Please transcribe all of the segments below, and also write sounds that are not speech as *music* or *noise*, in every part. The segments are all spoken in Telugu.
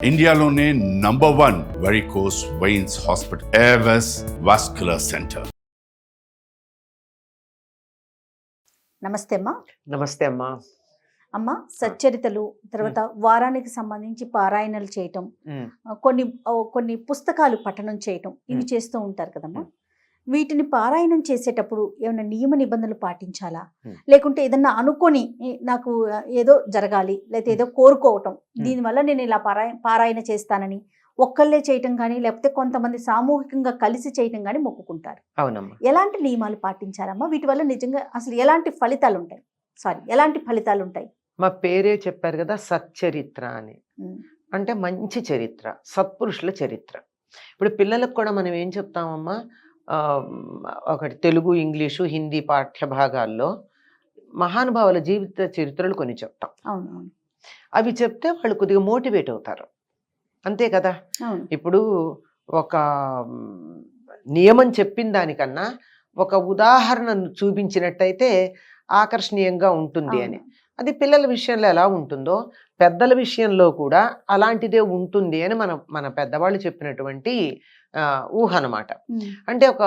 ఇండియాలోనే number one varicose veins hospital Avis vascular centre నమస్తే అమ్మా. నమస్తే అమ్మా. అమ్మ సచ్చరితలు తర్వాత వారానికి సంబంధించి పారాయణలు చేయటం కొన్ని కొన్ని పుస్తకాలు పఠనం చేయటం ఇవి. చేస్తూ ఉంటారు కదమ్మా. వీటిని పారాయణం చేసేటప్పుడు ఏమైనా నియమ నిబంధనలు పాటించాలా. లేకుంటే ఏదన్నా అనుకొని "ఏ, నాకు ఏదో జరగాలి లేకపోతే ఏదో కోరుకోవటం. దీనివల్ల నేను ఇలా పారాయ పారాయణ చేస్తానని ఒక్కళ్ళే చేయటం కానీ లేకపోతే కొంతమంది సామూహికంగా కలిసి చేయటం కానీ మొక్కుకుంటారు. అవునమ్మా. ఎలాంటి నియమాలు పాటించారమ్మా వీటి వల్ల నిజంగా అసలు ఎలాంటి ఫలితాలు ఉంటాయి సారీ ఎలాంటి ఫలితాలు ఉంటాయి మా పేరే చెప్పారు కదా సచ్చరిత్ర అని. అంటే మంచి చరిత్ర సత్పురుషుల చరిత్ర. ఇప్పుడు పిల్లలకు కూడా మనం ఏం చెప్తామమ్మా? ఒకటి తెలుగు ఇంగ్లీషు హిందీ పాఠ్య భాగాల్లో మహానుభావుల జీవిత చరిత్రలు కొన్ని చెప్తాం. అవి చెప్తే వాళ్ళు కొద్దిగా మోటివేట్ అవుతారు. అంతే కదా? ఇప్పుడు ఒక నియమం చెప్పిన దానికన్నా ఒక ఉదాహరణను చూపించినట్టయితే ఆకర్షణీయంగా ఉంటుంది అని. అది పిల్లల విషయంలో ఎలా ఉంటుందో పెద్దల విషయంలో కూడా అలాంటిదే ఉంటుంది అని మన మన పెద్దవాళ్ళు చెప్పినటువంటి ఊహ అన్నమాట. ఉమ్, అంటే ఒక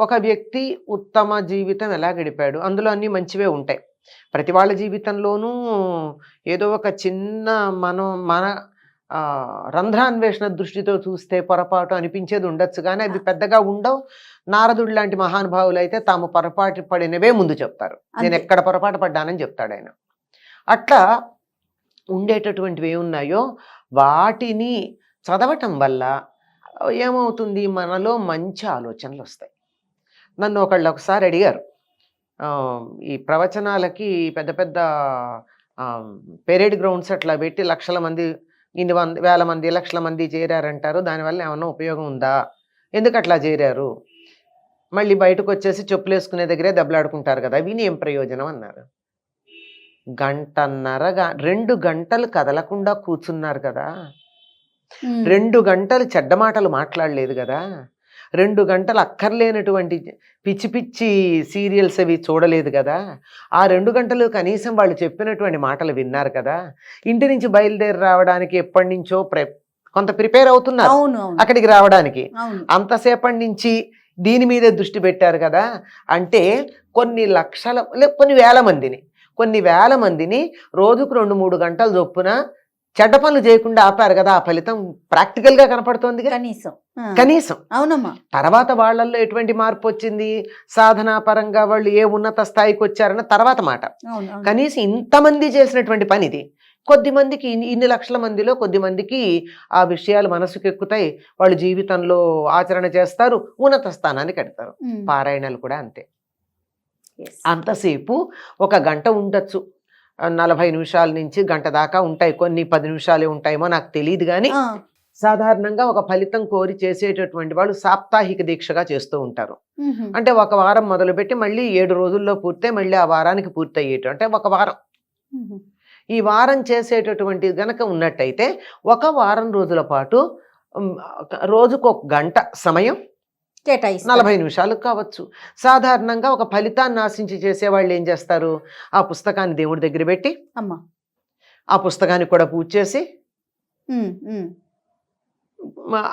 ఒక వ్యక్తి ఉత్తమ జీవితం ఎలా గడిపాడు? అందులో అన్ని మంచివే ఉంటాయి. ప్రతి వాళ్ళ జీవితంలోనూ ఏదో ఒక చిన్న మనం మన రంధ్రాన్వేషణ దృష్టితో చూస్తే పొరపాటు అనిపించేది ఉండొచ్చు. కానీ అవి పెద్దగా ఉండవు. నారదుడు లాంటి మహానుభావులు అయితే తాము పొరపాటు పడినవే ముందు చెప్తారు. నేను. ఎక్కడ పొరపాటు పడ్డానని చెప్తాడు ఆయన. అట్లా ఉండేటటువంటివి ఏమున్నాయో వాటిని చదవటం వల్ల ఏమవుతుంది? మనలో మంచి ఆలోచనలు వస్తాయి. నన్ను ఒకళ్ళు ఒకసారి అడిగారు. ఈ ప్రవచనాలకి పెద్ద పెద్ద పెరేడ్ గ్రౌండ్స్ అట్లా పెట్టి లక్షల మంది ఇన్ని వంద వేల మంది లక్షల మంది చేరారంటారు. దానివల్ల ఏమన్నా ఉపయోగం ఉందా? ఎందుకు అట్లా చేరారు? మళ్ళీ బయటకు వచ్చేసి చెప్పులు వేసుకునే దగ్గరే దెబ్బలాడుకుంటారు కదా విని ఏం ప్రయోజనం అన్నారు? గంటన్నర రెండు గంటలు కదలకుండా కూర్చున్నారు కదా. రెండు గంటలు చెడ్డ మాటలు మాట్లాడలేదు కదా. రెండు గంటలు అక్కర్లేనటువంటి పిచ్చి పిచ్చి సీరియల్స్ అవి చూడలేదు కదా. ఆ రెండు గంటలు కనీసం వాళ్ళు చెప్పినటువంటి మాటలు విన్నారు కదా. ఇంటి నుంచి బయలుదేరి రావడానికి ఎప్పటి నుంచో ప్రె కొంత ప్రిపేర్ అవుతున్నారు అక్కడికి రావడానికి. అంతసేపటి నుంచి దీని మీదే దృష్టి పెట్టారు కదా. అంటే కొన్ని లక్షల లే కొన్ని వేల మందిని. కొన్ని వేల మందిని రోజుకు రెండు మూడు గంటల చొప్పున చెడ్డ పనులు చేయకుండా ఆపారు కదా ఆ ఫలితం ప్రాక్టికల్గా కనపడుతోంది కనీసం. కనీసం. అవునమ్మా. తర్వాత వాళ్ళల్లో ఎటువంటి మార్పు వచ్చింది? సాధనా పరంగా వాళ్ళు ఏ ఉన్నత స్థాయికి వచ్చారన్న తర్వాత మాట. కనీసం ఇంతమంది చేసినటువంటి పని ఇది కొద్ది మందికి ఇన్ని- లక్షల మందిలో కొద్ది మందికి ఆ విషయాలు మనసుకు ఎక్కుతాయి. వాళ్ళు జీవితంలో ఆచరణ చేస్తారు ఉన్నత స్థానానికి ఎడతారు ఉమ్, పారాయణలు కూడా అంతే. అంతసేపు ఒక గంట ఉండొచ్చు. నలభై నిమిషాల నుంచి గంట దాకా ఉంటాయి. కొన్ని పది నిమిషాలే ఉంటాయేమో నాకు తెలియదు కానీ సాధారణంగా ఒక ఫలితం కోరి చేసేటటువంటి వాళ్ళు సాప్తాహిక దీక్షగా చేస్తూ ఉంటారు. అంటే ఒక వారం మొదలుపెట్టి మళ్ళీ ఏడు రోజుల్లో పూర్తయి మళ్ళీ ఆ వారానికి పూర్తయ్యేట. అంటే ఒక వారం. ఈ వారం చేసేటటువంటి గనక ఉన్నట్టయితే ఒక వారం రోజుల పాటు ఉమ్, రోజుకు ఒక గంట సమయం కేటాయిస్తారు. నలభై నిమిషాలు కావచ్చు. సాధారణంగా ఒక ఫలితాన్ని ఆశించి చేసేవాళ్ళు ఏం చేస్తారు? ఆ పుస్తకాన్ని దేవుడి దగ్గర పెట్టి అమ్మా. ఆ పుస్తకాన్ని కూడా పూజ చేసి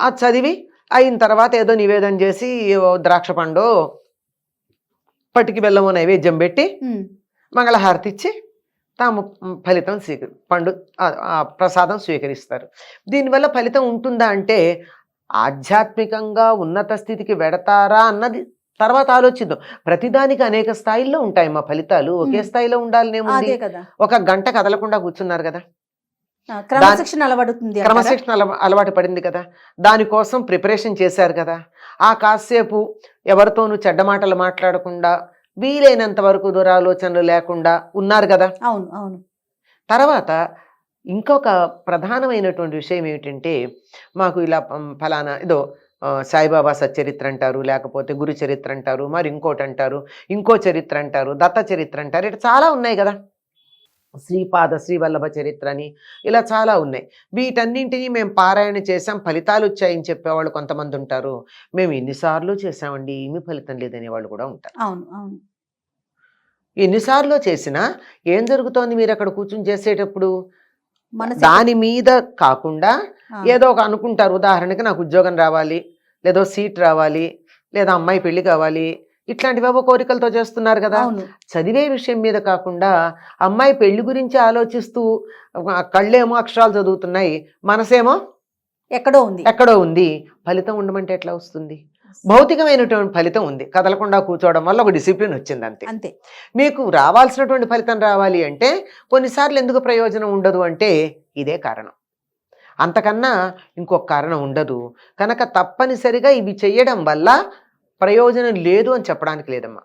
అది చదివి అయిన తర్వాత ఏదో నివేదన చేసి ద్రాక్ష పండు పట్టుకి బెల్లము నైవేద్యం పెట్టి మంగళహారతి ఇచ్చి తాము ఫలితం స్వీకరి పండు ప్రసాదం స్వీకరిస్తారు. దీనివల్ల ఫలితం ఉంటుందా అంటే ఆధ్యాత్మికంగా ఉన్నత స్థితికి వెడతారా అన్నది తర్వాత ఆలోచిద్దాం. ప్రతిదానికి అనేక స్థాయిల్లో ఉంటాయి మా ఫలితాలు. ఒకే. స్థాయిలో ఉండాలనేముంది ఒక గంట కదలకుండా కూర్చున్నారు కదా. క్రమశిక్షణ అలవడుతుంది? క్రమశిక్షణ అలవా- అలవాటు పడింది కదా. దానికోసం ప్రిపరేషన్ చేశారు కదా. ఆ కాసేపు ఎవరితోనూ చెడ్డ మాటలు మాట్లాడకుండా వీలైనంత వరకు దురాలోచనలు లేకుండా ఉన్నారు కదా. అవును అవును. తర్వాత ఇంకొక ప్రధానమైనటువంటి విషయం ఏమిటంటే మాకు ఇలా ఫలానా ఏదో సాయిబాబా సచ్చరిత్ర అంటారు లేకపోతే గురు చరిత్ర అంటారు మరి ఇంకోటి అంటారు ఇంకో చరిత్ర అంటారు దత్త చరిత్ర అంటారు ఇట్లా చాలా ఉన్నాయి కదా. శ్రీపాద శ్రీవల్లభ చరిత్ర అని ఇలా చాలా ఉన్నాయి. వీటన్నింటినీ మేము పారాయణ చేసాం ఫలితాలు వచ్చాయని చెప్పేవాళ్ళు కొంతమంది ఉంటారు. మేము ఎన్నిసార్లు చేసామండి ఏమీ ఫలితం లేదనే వాళ్ళు కూడా ఉంటారు. అవును అవును. ఎన్నిసార్లు చేసినా ఏం జరుగుతోంది మీరు అక్కడ కూర్చుని చేసేటప్పుడు? దాని మీద కాకుండా ఏదో ఒక అనుకుంటారు. ఉదాహరణకి నాకు ఉద్యోగం రావాలి లేదో సీట్ రావాలి లేదా అమ్మాయి పెళ్ళి కావాలి ఇట్లాంటివేవో కోరికలతో చేస్తున్నారు కదా. చదివే విషయం మీద కాకుండా అమ్మాయి పెళ్ళి గురించి ఆలోచిస్తూ కళ్ళేమో అక్షరాలు చదువుతున్నాయి మనసేమో ఎక్కడో ఉంది. ఎక్కడో ఉంది. ఫలితం ఉండమంటే ఎట్లా వస్తుంది? భౌతికమైనటువంటి ఫలితం ఉంది. కదలకుండా కూర్చోవడం వల్ల ఒక డిసిప్లిన్ వచ్చింది అంతే. అంతే. మీకు రావాల్సినటువంటి ఫలితం రావాలి అంటే కొన్నిసార్లు ఎందుకు ప్రయోజనం ఉండదు అంటే ఇదే కారణం. అంతకన్నా ఇంకొక కారణం ఉండదు. కనుక తప్పనిసరిగా ఇవి చేయడం వల్ల ప్రయోజనం లేదు అని చెప్పడానికి లేదమ్మా.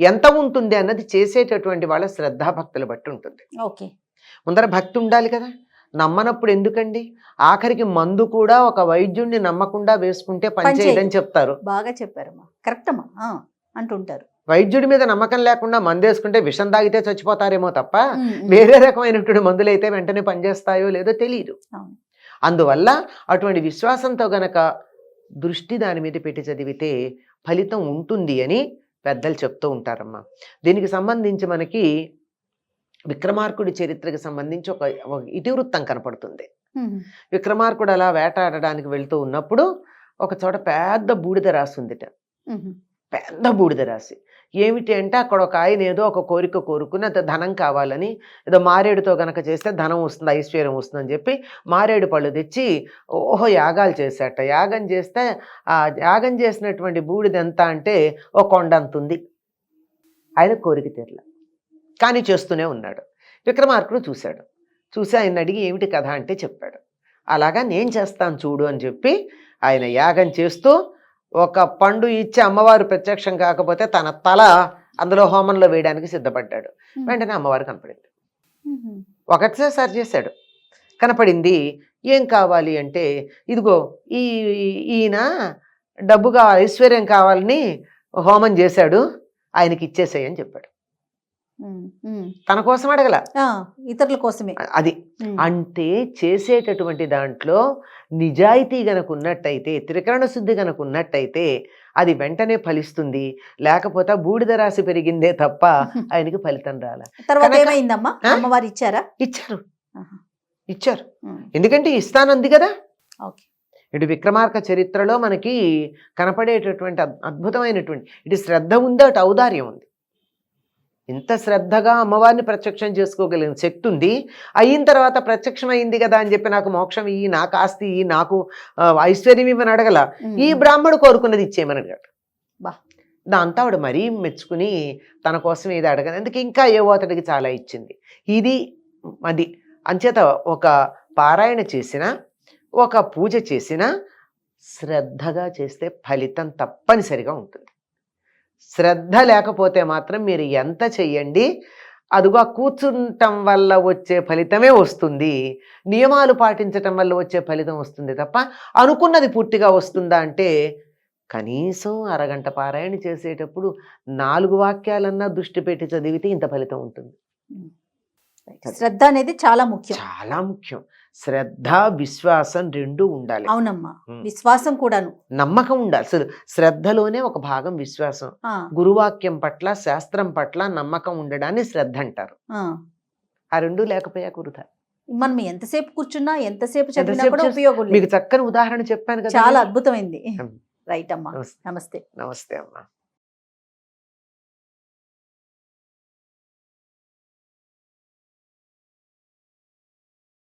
ఎంత ఉంటుంది అన్నది చేసేటటువంటి వాళ్ళ శ్రద్ధాభక్తులు బట్టి ఉంటుంది. ఓకే. ముందర భక్తి ఉండాలి కదా. నమ్మనప్పుడు ఎందుకండి? ఆఖరికి మందు కూడా ఒక వైద్యుడిని నమ్మకుండా వేసుకుంటే పనిచేయదని చెప్తారు. బాగా చెప్పారమ్మా. కరెక్ట్ అమ్మా అంటుంటారు. వైద్యుడి మీద నమ్మకం లేకుండా మందు వేసుకుంటే విషం తాగితే చచ్చిపోతారేమో తప్ప. వేరే రకమైనటువంటి మందులైతే వెంటనే పనిచేస్తాయో లేదో తెలియదు. అందువల్ల అటువంటి విశ్వాసంతో గనక దృష్టి దాని మీద పెట్టి చదివితే ఫలితం ఉంటుంది అని పెద్దలు చెప్తూ ఉంటారమ్మా. దీనికి సంబంధించి మనకి విక్రమార్కుడి చరిత్రకి సంబంధించి ఒక ఒక ఇతివృత్తం కనపడుతుంది. విక్రమార్కుడు అలా వేటాడడానికి వెళ్తూ ఉన్నప్పుడు ఒక చోట పెద్ద బూడిద రాసి ఉందిట పెద్ద బూడిద రాసి ఏమిటి అంటే అక్కడ ఒక ఆయన ఏదో ఒక కోరిక కోరుకుని అంత ధనం కావాలని ఏదో మారేడుతో గనక చేస్తే ధనం వస్తుంది ఐశ్వర్యం వస్తుందని చెప్పి మారేడు పళ్ళు తెచ్చి ఓహో యాగాలు చేశాట. యాగం చేస్తే ఆ యాగం చేసినటువంటి బూడిద ఎంత అంటే ఓ కొండ అంత ఉంది. ఆయన కోరిక తీరల. కానీ చేస్తూనే ఉన్నాడు. విక్రమార్కుడు చూశాడు. చూసి ఆయన అడిగి ఏమిటి కథ? అంటే చెప్పాడు. అలాగా నేను చేస్తాను చూడు అని చెప్పి ఆయన యాగం చేస్తూ ఒక పండు ఇచ్చి అమ్మవారు ప్రత్యక్షం కాకపోతే తన తల అందులో హోమంలో వేయడానికి సిద్ధపడ్డాడు. వెంటనే అమ్మవారు కనపడింది. ఒకటిసారి చేశాడు. కనపడింది ఏం కావాలి? అంటే ఇదిగో ఈ ఈయన డబ్బు కావాలి ఐశ్వర్యం కావాలని హోమం చేశాడు. ఆయనకి ఇచ్చేసేయ్ అని చెప్పాడు. తన కోసం అడగల. ఇతరుల కోసమే. అది. అంటే చేసేటటువంటి దాంట్లో నిజాయితీ గనక ఉన్నట్టయితే త్రికరణ శుద్ధి గనక ఉన్నట్టయితే అది వెంటనే ఫలిస్తుంది. లేకపోతే బూడిద రాశి పెరిగిందే తప్ప *laughs* ఆయనకి ఫలితం రాల. తర్వాత ఏమైందమ్మా? అమ్మవారు ఇచ్చారా? ఇచ్చారు. ఇచ్చారు. ఎందుకంటే ఇస్తానంది కదా? ఓకే. ఇటు విక్రమార్క చరిత్రలో మనకి కనపడేటటువంటి అద్- అద్భుతమైనటువంటి ఇటు శ్రద్ధ ఉంది అటు ఔదార్యం ఉంది. ఇంత శ్రద్ధగా అమ్మవారిని ప్రత్యక్షం చేసుకోగలిగిన శక్తి ఉంది. అయిన తర్వాత ప్రత్యక్షం అయింది కదా అని చెప్పి నాకు మోక్షం ఇయ్యి నాకు ఆస్తి ఇయ్యి నాకు ఐశ్వర్యం ఇవ్వని అడగల. ఈ బ్రాహ్మడు కోరుకున్నది ఇచ్చేయమని అడిగాడు బా. దాంతో ఆవిడ మరీ మెచ్చుకుని తన కోసం ఏది అడగదు. అందుకే ఇంకా ఏవో అతడికి చాలా ఇచ్చింది. ఇది అది. అంచేత ఒక పారాయణ చేసిన ఒక పూజ చేసిన శ్రద్ధగా చేస్తే ఫలితం తప్పనిసరిగా ఉంటుంది. శ్రద్ధ లేకపోతే మాత్రం మీరు ఎంత చెయ్యండి? అదిగో కూర్చుంటం వల్ల వచ్చే ఫలితమే వస్తుంది. నియమాలు పాటించటం వల్ల వచ్చే ఫలితం వస్తుంది తప్ప అనుకున్నది పూర్తిగా వస్తుందా అంటే కనీసం అరగంట పారాయణ చేసేటప్పుడు నాలుగు వాక్యాలన్నా దృష్టి పెట్టి చదివితే ఇంత ఫలితం ఉంటుంది. శ్రద్ధ అనేది చాలా ముఖ్యం. చాలా ముఖ్యం. శ్రద్ధ విశ్వాసం రెండు ఉండాలి. అవునమ్మా. విశ్వాసం కూడాను. నమ్మకం ఉండాలి. అసలు శ్రద్ధలోనే ఒక భాగం విశ్వాసం. గురువాక్యం పట్ల శాస్త్రం పట్ల నమ్మకం ఉండడాన్ని శ్రద్ధ అంటారు. ఆ. రెండు లేకపోయా కురుతా? మనం ఎంతసేపు కూర్చున్నా ఎంతసేపు చదివినా కూడా ఉపయోగం మీకు చక్కని ఉదాహరణ చెప్పాను కదా. చాలా అద్భుతమైంది. రైట్ అమ్మా. నమస్తే. నమస్తే అమ్మా.